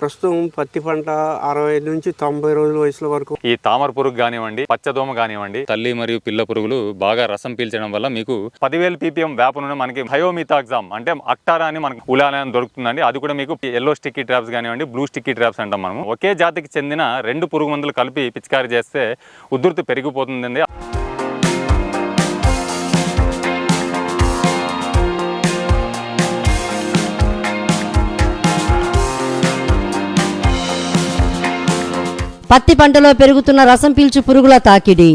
ప్రస్తుతం పత్తి పంట అరవై నుంచి తొంభై రోజుల వయసుల వరకు. ఈ తామర పురుగు కానివ్వండి పచ్చదోమ కానివ్వండి తల్లి మరియు పిల్ల పురుగులు బాగా రసం పీల్చడం వల్ల మీకు పదివేల పీపీఎం వేప నూనె మనకి హయోమితాగ్జామ్ అంటే అక్టారా అని మనకు ఉలాన దొరుకుతుందండి. అది కూడా మీకు ఎల్లో స్టిక్కీ ట్రాప్స్ కానివ్వండి బ్లూ స్టిక్కీ ట్రాప్స్ అంటాం మనం ఒకే జాతికి చెందిన రెండు పురుగు మందులు కలిపి పిచికారీ చేస్తే ఉధృతి పెరిగిపోతుందండి. పత్తి పంటలో పెరుగుతున్న రసం పీల్చు పురుగుల తాకిడి.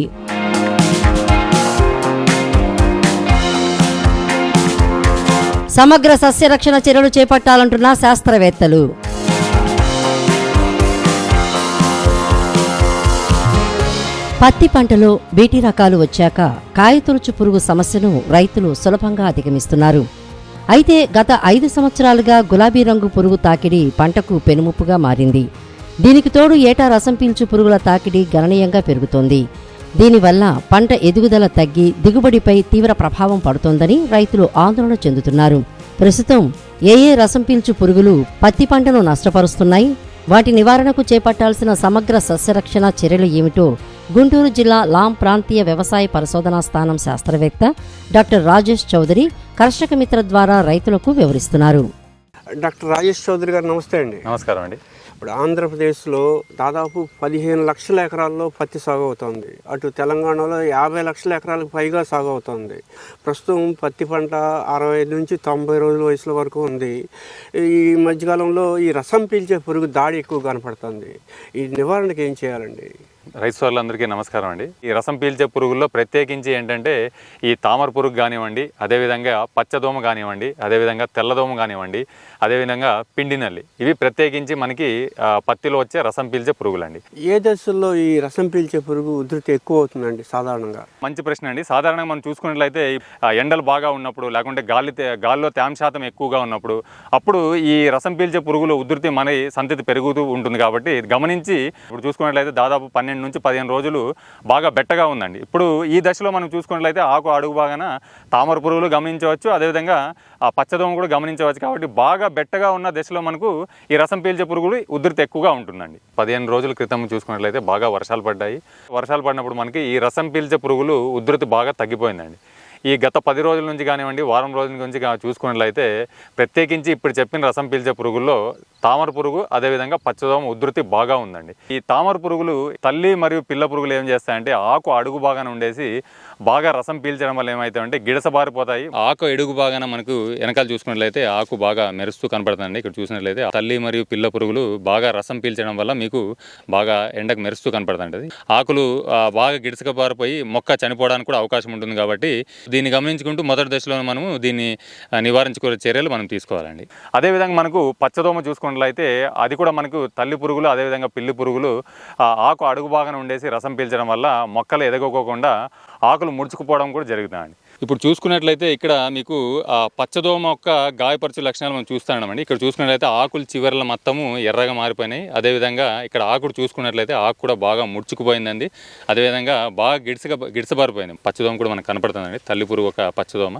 సమగ్ర సస్యరక్షణ చర్యలు చేపట్టాలంటున్న శాస్త్రవేత్తలు. పత్తి పంటలో బీటీ రకాలు వచ్చాక కాయతొలుచు పురుగు సమస్యను రైతులు సులభంగా అధిగమిస్తున్నారు. అయితే గత ఐదు సంవత్సరాలుగా గులాబీ రంగు పురుగు తాకిడి పంటకు పెనుముప్పుగా మారింది. దీనికి తోడు ఏటా రసం పీల్చు పురుగుల తాకిడి గణనీయంగా పెరుగుతోంది. దీనివల్ల పంట ఎదుగుదల తగ్గి దిగుబడిపై తీవ్ర ప్రభావం పడుతోందని రైతులు ఆందోళన చెందుతున్నారు. ప్రస్తుతం ఏ ఏ రసం పీల్చు పురుగులు పత్తి పంటను నష్టపరుస్తున్నాయి? వాటి నివారణకు చేపట్టాల్సిన సమగ్ర సస్యరక్షణ చర్యలు ఏమిటో గుంటూరు జిల్లా లాం ప్రాంతీయ వ్యవసాయ పరిశోధనా స్థానం శాస్త్రవేత్త డాక్టర్ రాజేష్ చౌదరి కర్షక మిత్ర ద్వారా రైతులకు వివరిస్తున్నారు. డాక్టర్ రాజేష్ చౌదరి గారు నమస్తే అండి. నమస్కారం అండి. ఇప్పుడు ఆంధ్రప్రదేశ్లో దాదాపు పదిహేను లక్షల ఎకరాల్లో పత్తి సాగు అవుతుంది అటు తెలంగాణలో యాభై లక్షల ఎకరాలకు పైగా సాగు అవుతుంది ప్రస్తుతం పత్తి పంట అరవై నుంచి తొంభై రోజుల వయసుల వరకు ఉంది. ఈ మధ్యకాలంలో ఈ రసం పీల్చే పురుగు దాడి ఎక్కువ కనపడుతుంది. ఈ నివారణకు ఏం చేయాలండి? రైతు సోదరులందరికీ నమస్కారం అండి. ఈ రసం పీల్చే పురుగుల్లో ప్రత్యేకించి ఏంటంటే ఈ తామర పురుగు కానివ్వండి అదేవిధంగా పచ్చదోమ కానివ్వండి అదేవిధంగా తెల్లదోమ కానివ్వండి అదేవిధంగా పిండి నల్లి. ఇవి ప్రత్యేకించి మనకి పత్తిలో వచ్చే రసం పీల్చే పురుగులండి. ఏ దశల్లో ఈ రసం పీల్చే పురుగు ఉధృతి ఎక్కువ అవుతుందండి సాధారణంగా? మంచి ప్రశ్న అండి. సాధారణంగా మనం చూసుకున్నట్లయితే ఎండలు బాగా ఉన్నప్పుడు లేకుంటే గాలి గాలిలో తేమ శాతం ఎక్కువగా ఉన్నప్పుడు అప్పుడు ఈ రసం పీల్చే పురుగుల ఉధృతి మన సంతతి పెరుగుతూ ఉంటుంది కాబట్టి ఇది గమనించి ఇప్పుడు చూసుకున్నట్లయితే దాదాపు పన్నెండు నుంచి పదిహేను రోజులు బాగా బెట్టగా ఉందండి. ఇప్పుడు ఈ దశలో మనం చూసుకున్నట్లయితే ఆకు అడుగు బాగాన తామర పురుగులు గమనించవచ్చు. అదేవిధంగా ఆ పచ్చదోమ కూడా గమనించవచ్చు కాబట్టి బాగా బెట్టగా ఉన్న దశలో మనకు ఈ రసం పీల్చే పురుగులు ఉధృతి ఎక్కువగా ఉంటుందండి. పదిహేను రోజుల క్రితం చూసుకున్నట్లయితే బాగా వర్షాలు పడ్డాయి. వర్షాలు పడినప్పుడు మనకి ఈ రసం పీల్చే పురుగులు ఉధృతి బాగా తగ్గిపోయిందండి. ఈ గత పది రోజుల నుంచి కానివ్వండి వారం రోజుల నుంచి చూసుకున్నట్లయితే ప్రత్యేకించి ఇప్పుడు చెప్పిన రసం పీల్చే పురుగుల్లో తామర పురుగు అదేవిధంగా పచ్చదోమ ఉధృతి బాగా ఉందండి. ఈ తామర పురుగులు తల్లి మరియు పిల్ల పురుగులు ఏం చేస్తాయంటే ఆకు అడుగు బాగానే ఉండేసి బాగా రసం పీల్చడం వల్ల ఏమవుతాయంటే గిడసబారిపోతాయి ఆకు ఎడుగు బాగాన మనకు వెనకాల చూసుకున్నట్లయితే ఆకు బాగా మెరుస్తూ కనపడుతుందండి. ఇక్కడ చూసినట్లయితే తల్లి మరియు పిల్ల పురుగులు బాగా రసం పీల్చడం వల్ల మీకు బాగా ఎండకు మెరుస్తూ కనపడుతుంటది. ఆకులు బాగా గిడసకబారిపోయి మొక్క చనిపోవడానికి కూడా అవకాశం ఉంటుంది కాబట్టి దీన్ని గమనించుకుంటూ మొదటి దశలో మనము దీన్ని నివారించుకునే చర్యలు మనం తీసుకోవాలండి. అదేవిధంగా మనకు పచ్చదోమ చూసుకున్నట్లయితే అది కూడా మనకు తల్లి పురుగులు అదేవిధంగా పిల్లి పురుగులు ఆకు అడుగు బాగానే ఉండేసి రసం పీల్చడం వల్ల మొక్కలు ఎదగకోకుండా ఆకులు ముడుచుకుపోవడం కూడా జరుగుతుందండి. ఇప్పుడు చూసుకున్నట్లయితే ఇక్కడ మీకు ఆ పచ్చదోమ యొక్క గాయపరచు లక్షణాలు మనం చూస్తున్నామండి ఇక్కడ చూసుకున్నట్లయితే ఆకులు చివరల మొత్తము ఎర్రగా మారిపోయినాయి. అదేవిధంగా ఇక్కడ ఆకుడు చూసుకున్నట్లయితే ఆకు కూడా బాగా ముడుచుకుపోయిందండి. అదేవిధంగా బాగా గిడిసగా గిడిసబారిపోయింది. పచ్చదోమ కూడా మనకు కనపడుతుందండి. తల్లి పురుగు ఒక పచ్చదోమ.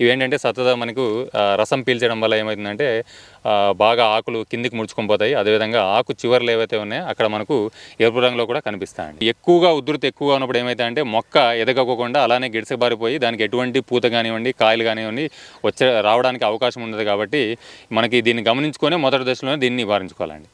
ఇవేంటంటే సతత మనకు రసం పీల్చడం వల్ల ఏమవుతుందంటే బాగా ఆకులు కిందికి ముడుచుకొని పోతాయి. అదేవిధంగా ఆకు చివర్లు ఏవైతే ఉన్నాయో అక్కడ మనకు ఎరుపు రంగులో కూడా కనిపిస్తాయండి. ఎక్కువగా ఉధృతి ఎక్కువగా ఉన్నప్పుడు ఏమైతే అంటే మొక్క ఎదగకోకుండా అలానే గిడిసబారిపోయి దానికి ఎటువంటి పూత కానివ్వండి కాయలు కానివ్వండి వచ్చే రావడానికి అవకాశం ఉండదు కాబట్టి మనకి దీన్ని గమనించుకొని మొదటి దశలోనే దీన్ని నివారించుకోవాలండి.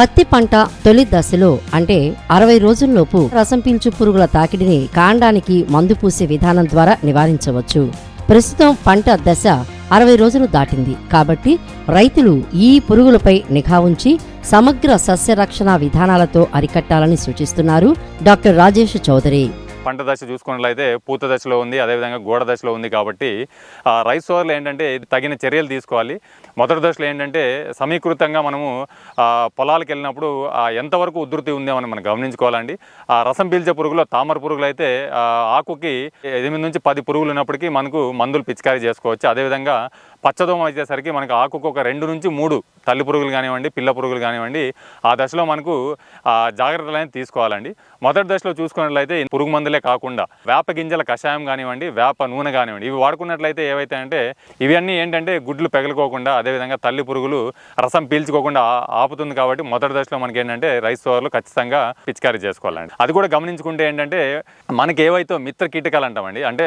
పత్తి పంట తొలి దశలో అంటే అరవై రోజుల్లోపు రసం పీల్చు పురుగుల తాకిడిని కాండానికి మందు పూసే విధానం ద్వారా నివారించవచ్చు. ప్రస్తుతం పంట దశ అరవై రోజులు దాటింది. కాబట్టి రైతులు ఈ పురుగులపై నిఘా ఉంచి సమగ్ర సస్యరక్షణ విధానాలతో అరికట్టాలని సూచిస్తున్నారు డాక్టర్ రాజేష్ చౌదరి. పంట దశ చూసుకున్నట్లయితే పూత దశలో ఉంది అదేవిధంగా గోడ దశలో ఉంది కాబట్టి ఆ, రైస్ సోర్లు ఏంటంటే తగిన చర్యలు తీసుకోవాలి. మొదటి దశలో ఏంటంటే సమీకృతంగా మనము పొలాలకు వెళ్ళినప్పుడు ఎంతవరకు ఉధృతి ఉందో మనం మనం గమనించుకోవాలండి. ఆ రసం పీల్చే పురుగులో తామర పురుగులు అయితే ఆకుకి ఎనిమిది నుంచి పది పురుగులు ఉన్నప్పటికీ మనకు మందులు పిచికారీ చేసుకోవచ్చు. అదేవిధంగా పచ్చదోమ వచ్చేసరికి మనకు ఆకుకు ఒక రెండు నుంచి మూడు తల్లి పురుగులు కానివ్వండి పిల్ల పురుగులు కానివ్వండి ఆ దశలో మనకు ఆ జాగ్రత్తలు అనేది తీసుకోవాలండి. మొదటి దశలో చూసుకున్నట్లయితే పురుగు మందులే కాకుండా వేప గింజల కషాయం కానివ్వండి వేప నూనె కానివ్వండి ఇవి వాడుకున్నట్లయితే ఏవైతే అంటే ఇవన్నీ ఏంటంటే గుడ్లు పెగలుకోకుండా అదేవిధంగా తల్లి పురుగులు రసం పీల్చుకోకుండా ఆపుతుంది కాబట్టి మొదటి దశలో మనకి ఏంటంటే రైస్ సోర్లు ఖచ్చితంగా పిచికారీ చేసుకోవాలండి. అది కూడా గమనించుకుంటే ఏంటంటే మనకి ఏవైతే మిత్ర కీటకాలు అంటామండి అంటే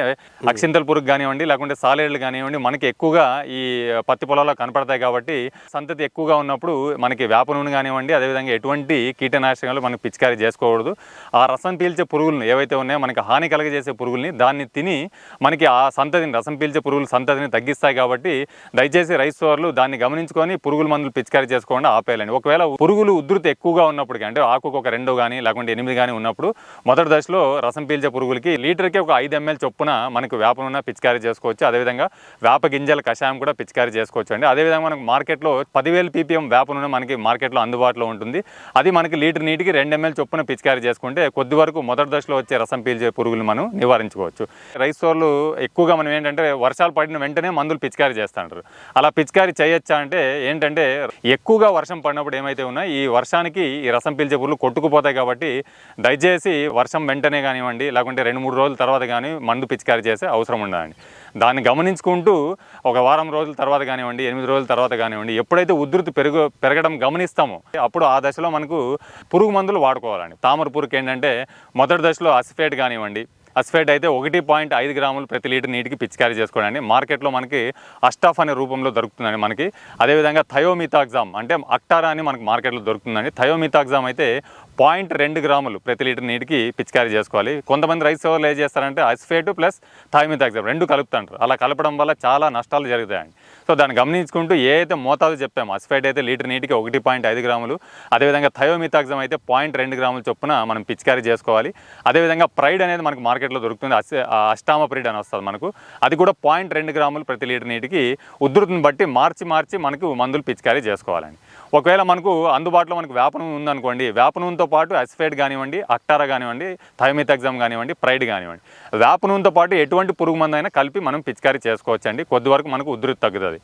అక్షింతల పురుగు కానివ్వండి లేకుంటే సాలేళ్ళు కానివ్వండి మనకి ఎక్కువగా ఈ పత్తి పొలాల్లో కనపడతాయి కాబట్టి సంతతి ఎక్కువగా ఉన్నప్పుడు మనకి వేప నూనె కానివ్వండి అదేవిధంగా ఎటువంటి కీటనాశకాలు మనకి పిచికారీ చేసుకోకూడదు. ఆ రసం పీల్చే పురుగులను ఏవైతే ఉన్నాయో మనకి హాని కలగజేసే పురుగుల్ని దాన్ని తిని మనకి ఆ సంతతిని రసం పీల్చే పురుగులు సంతతిని తగ్గిస్తాయి కాబట్టి దయచేసి రైస్ సోర్లు దాన్ని గమనించుకొని పురుగుల మందులు పిచికారీ చేసుకోకుండా ఆపేయాలండి. ఒకవేళ పురుగులు ఉధృతి ఎక్కువగా ఉన్నప్పటికీ అంటే ఆకుకు ఒక రెండు కానీ లేకుంటే ఎనిమిది కానీ ఉన్నప్పుడు మొదటి దశలో రసం పీల్చే పురుగులకి లీటర్కి ఒక ఐదు ఎంఎల్ చొప్పున మనకు వేప నూనె పిచికారీ చేసుకోవచ్చు. అదేవిధంగా వేప గింజల కషాయం కూడా పిచికారీ చేసుకోవచ్చు అండి అదేవిధంగా మనకు మార్కెట్లో పదివేలు పీపీఎం వేప నూనె మనకి మార్కెట్లో అందుబాటులో ఉంటుంది. అది మనకి లీటర్ నీటికి రెండు ఎంఎల్ చొప్పున పిచికారీ చేసుకుంటే కొద్ది వరకు మొదటి దశలో వచ్చే రసం పీల్చే పురుగులు మనం నివారించుకోవచ్చు. రైస్ సోర్లు ఎక్కువగా మనం ఏంటంటే వర్షాలు పడిన వెంటనే మందులు పిచికారీ చేస్తుంటారు. అలా పిచికారీ చేయొచ్చా అంటే ఏంటంటే ఎక్కువగా వర్షం పడినప్పుడు ఏమైతే ఉన్నా ఈ వర్షానికి ఈ రసం పీల్చే పురుగులు కొట్టుకుపోతాయి కాబట్టి దయచేసి వర్షం వెంటనే కానివ్వండి లేకుంటే రెండు మూడు రోజుల తర్వాత కానీ మందు పిచికారీ చేసే అవసరం ఉండదండి. దాన్ని గమనించుకుంటూ ఒక వారం రోజుల తర్వాత కానివ్వండి ఎనిమిది రోజుల తర్వాత కానివ్వండి ఎప్పుడైతే ఉధృతి పెరుగు పెరగడం గమనిస్తామో అప్పుడు ఆ దశలో మనకు పురుగు మందులు వాడుకోవాలండి. తామర పురుగు ఏంటంటే మొదటి దశలో అసిఫేట్ కానివ్వండి అస్ఫేట్ అయితే ఒకటి పాయింట్ ఐదు గ్రాములు ప్రతి లీటర్ నీటికి పిచికారీ చేసుకోవడానికి మార్కెట్లో మనకి అస్టాఫ్ అనే రూపంలో దొరుకుతుందండి మనకి. అదేవిధంగా థయోమితాగ్జామ్ అంటే అక్టారా అని మనకి మార్కెట్లో దొరుకుతుందండి. థయోమితాగ్జామ్ అయితే పాయింట్ రెండు గ్రాములు ప్రతి లీటర్ నీటికి పిచికారీ చేసుకోవాలి. కొంతమంది రైస్ సోవర్లు ఏం చేస్తారంటే అస్ఫేట్ ప్లస్ థయోమితాగ్జామ్ రెండు కలుపుతుంటారు. అలా కలపడం వల్ల చాలా నష్టాలు జరుగుతాయండి. సో దాన్ని గమనించుకుంటూ ఏ అయితే మోతాదు చెప్పామో అస్ఫేట్ అయితే లీటర్ నీటికి ఒకటి పాయింట్ ఐదు గ్రాములు అదేవిధంగా థయోమితాగ్జామ్ అయితే పాయింట్ రెండు గ్రాముల చొప్పున మనం పిచికారీ చేసుకోవాలి. అదేవిధంగా ప్రైడ్ అనేది మనకు మార్కెట్లో దొరుకుతుంది. అష్టామ ప్రైడ్ అని వస్తుంది మనకు. అది కూడా పాయింట్ రెండు గ్రాములు ప్రతి లీటర్ నీటికి ఉధృతిని బట్టి మార్చి మార్చి మనకు మందులు పిచికారీ చేసుకోవాలండి. ఒకవేళ మనకు అందుబాటులో మనకు వేపనం ఉందనుకోండి వేపనంతో నూనెతో పాటు అసిఫేట్ కానివ్వండి అక్టారా కానివ్వండి థైమితాగ్జామ్ కానివ్వండి ప్రైడ్ కానివ్వండి. వేప నూనెతో పాటు ఎటువంటి పురుగు మందు అయినా కలిపి మనం పిచికారీ చేసుకోవచ్చండి. కొద్ది వరకు మనకు ఉధృతి తగ్గుతుంది.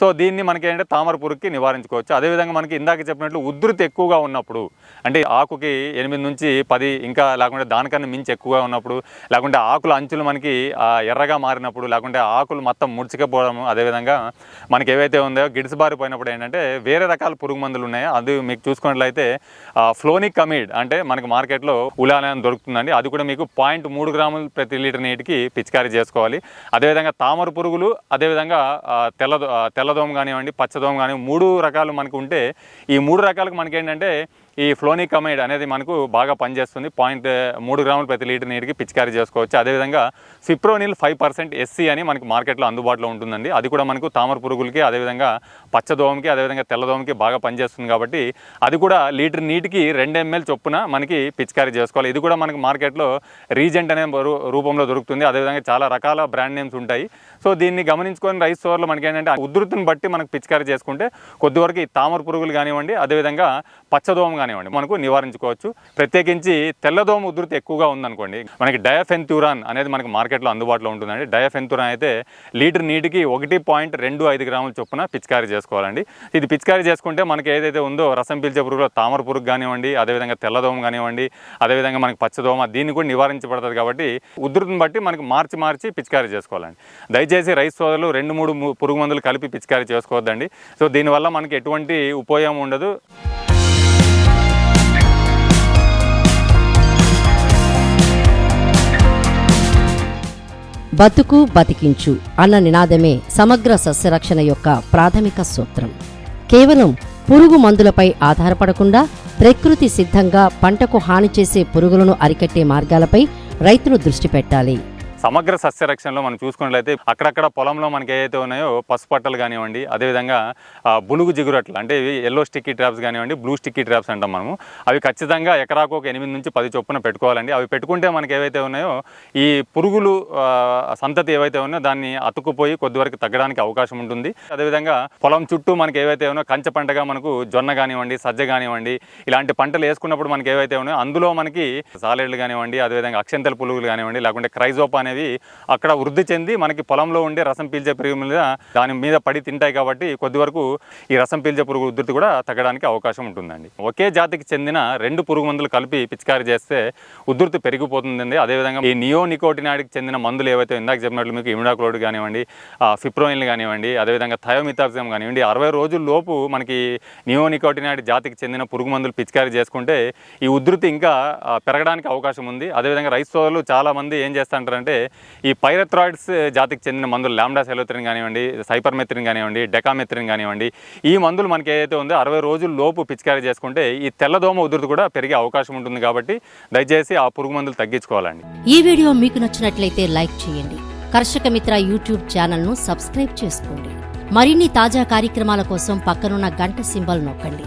సో దీన్ని మనకి ఏంటంటే తామర పురుగుకి నివారించుకోవచ్చు. అదేవిధంగా మనకి ఇందాక చెప్పినట్లు ఉధృతి ఎక్కువగా ఉన్నప్పుడు అంటే ఆకుకి ఎనిమిది నుంచి పది ఇంకా లేకుంటే దానికన్నా మించి ఎక్కువగా ఉన్నప్పుడు లేకుంటే ఆకుల అంచులు మనకి ఎర్రగా మారినప్పుడు లేకుంటే ఆకులు మొత్తం ముడుచుకపోవడం అదేవిధంగా మనకి ఏవైతే ఉందో గిడిసిబారిపోయినప్పుడు ఏంటంటే వేరే రకాల పురుగు మందులు ఉన్నాయో. అది మీకు చూసుకున్నట్లయితే ఫ్లోనిక్ కమిడ్ అంటే మనకి మార్కెట్లో ఉలాలయం దొరుకుతుందండి. అది కూడా మీకు పాయింట్ మూడు గ్రాములు ప్రతి లీటర్ నీటికి పిచికారీ చేసుకోవాలి. అదేవిధంగా తామర పురుగులు అదేవిధంగా తెల్ల తెల్ల తెల్లదోమ కానివ్వండి పచ్చదోమ కానివ్వండి మూడు రకాలు మనకు ఉంటే ఈ మూడు రకాలకు మనకేంటంటే ఈ ఫ్లోనికమైడ్ అనేది మనకు బాగా పనిచేస్తుంది. పాయింట్ మూడు గ్రాములు ప్రతి లీటర్ నీటికి పిచికారీ చేసుకోవచ్చు. అదేవిధంగా సిప్రోనిల్ ఫైవ్ పర్సెంట్ ఎస్సీ అని మనకి మార్కెట్లో అందుబాటులో ఉంటుందండి. అది కూడా మనకు తామర పురుగులకి అదేవిధంగా పచ్చదోమకి అదేవిధంగా తెల్లదోమకి బాగా పనిచేస్తుంది కాబట్టి అది కూడా లీటర్ నీటికి రెండు ఎంఎల్ చొప్పున మనకి పిచికారీ చేసుకోవాలి. ఇది కూడా మనకి మార్కెట్లో రీజెంట్ అనే రూపంలో దొరుకుతుంది. అదేవిధంగా చాలా రకాల బ్రాండ్ నేమ్స్ ఉంటాయి. సో దీన్ని గమనించుకొని రైస్ స్టోర్లో మనకి ఏంటంటే ఉధృతిని బట్టి మనకు పిచికారీ చేసుకుంటే కొద్ది వరకు ఈ తామర పురుగులు కానివ్వండి అదేవిధంగా పచ్చదోమ కానివ్వండి మనకు నివారించుకోవచ్చు. ప్రత్యేకించి తెల్లదోమ ఉధృతి ఎక్కువగా ఉందనుకోండి మనకి డయాఫెన్థ్యూరాన్ అనేది మనకి మార్కెట్లో అందుబాటులో ఉంటుందండి. డయాఫెన్థ్యూరాన్ అయితే లీటర్ నీటికి ఒకటి పాయింట్ రెండు ఐదు గ్రాముల చొప్పున పిచికారీ చేసుకోవాలండి. ఇది పిచికారీ చేసుకుంటే మనకి ఏదైతే ఉందో రసం పీల్చే పురుగులో తామర పురుగు కానివ్వండి అదేవిధంగా తెల్లదోమ కానివ్వండి అదేవిధంగా మనకి పచ్చదోమ దీన్ని కూడా నివారించబడుతుంది కాబట్టి ఉధృతిని బట్టి మనకి మార్చి మార్చి పిచికారీ చేసుకోవాలండి. దయచేసి రైస్ సోదరులు రెండు మూడు పురుగు మందులు కలిపి పిచికారీ చేసుకోవద్దండి. సో దీనివల్ల మనకి ఎటువంటి ఉపయోగం ఉండదు. బతుకు బతికించు అన్న నినాదమే సమగ్ర సస్యరక్షణ యొక్క ప్రాథమిక సూత్రం. కేవలం పురుగు మందులపై ఆధారపడకుండా ప్రకృతి సిద్ధంగా పంటకు హాని చేసే పురుగులను అరికట్టే మార్గాలపై రైతులు దృష్టి పెట్టాలి. సమగ్ర సస్య రక్షణలో మనం చూసుకున్నట్లయితే అక్కడక్కడ పొలంలో మనకి ఏదైతే ఉన్నాయో పసుపట్టలు కానివ్వండి అదేవిధంగా బులుగు జిగురట్లు అంటే ఇవి ఎల్లో స్టిక్కీ ట్రాప్స్ కానివ్వండి బ్లూ స్టిక్కీ ట్రాప్స్ అంటాం మనము. అవి ఖచ్చితంగా ఎకరాకు ఒక ఎనిమిది నుంచి పది చొప్పున పెట్టుకోవాలండి. అవి పెట్టుకుంటే మనకి ఏవైతే ఉన్నాయో ఈ పురుగులు సంతతి ఏవైతే ఉన్నాయో దాన్ని అతుక్కుపోయి కొద్ది వరకు తగ్గడానికి అవకాశం ఉంటుంది. అదేవిధంగా పొలం చుట్టూ మనకి ఏవైతే ఉన్నాయో కంచె పంటగా మనకు జొన్న కానివ్వండి సజ్జ కానివ్వండి ఇలాంటి పంటలు వేసుకున్నప్పుడు మనకి ఏవైతే ఉన్నాయో అందులో మనకి సాలెడ్లు కానివ్వండి అదేవిధంగా అక్షంతల పురుగులు కానివ్వండి లేకుంటే క్రైజోపా అనేవి అనేది అక్కడ వృద్ధి చెంది మనకి పొలంలో ఉండే రసం పీల్చే పురుగు మీద దాని మీద పడి తింటాయి కాబట్టి కొద్ది వరకు ఈ రసం పీల్చే పురుగు ఉధృతి కూడా తగ్గడానికి అవకాశం ఉంటుందండి. ఒకే జాతికి చెందిన రెండు పురుగు మందులు కలిపి పిచికారీ చేస్తే ఉధృతి పెరిగిపోతుందండి. అదేవిధంగా ఈ నియో నికోటినాడికి చెందిన మందులు ఏవైతే ఇందాక చెప్పినట్లు మీకు ఇమిడాక్లోడ్ కానివ్వండి ఫిప్రోయిన్లు కానివ్వండి అదేవిధంగా థయోమితాక్సిమ్ కానివ్వండి అరవై రోజుల లోపు మనకి నియో నికోటినాయిడ్ జాతికి చెందిన పురుగు మందులు పిచికారీ చేసుకుంటే ఈ ఉధృతి ఇంకా పెరగడానికి అవకాశం ఉంది. అదేవిధంగా రైతు సోదరులు చాలా మంది ఏం చేస్తారంటారంటే ఈ పైరథ్రాయిడ్స్ జాతికి చెందిన మందులు లాండా సెలోత్రిన్ కానివ్వండి సైపర్మెత్రిన్ కానివ్వండి డెకామెత్రిన్ కానివ్వండి ఈ మందులు మనకి ఏదైతే ఉందో అరవై రోజుల లోపు పిచికారీ చేసుకుంటే ఈ తెల్లదోమ ఉధృతి కూడా పెరిగే అవకాశం ఉంటుంది కాబట్టి దయచేసి ఆ పురుగు మందులు తగ్గించుకోవాలండి. ఈ వీడియో మీకు నచ్చినట్లయితే లైక్ చేయండి. కర్షక మిత్ర యూట్యూబ్ ఛానల్ను సబ్స్క్రైబ్ చేసుకోండి. మరిన్ని తాజా కార్యక్రమాల కోసం పక్కనున్న గంట సింబల్ నొక్కండి.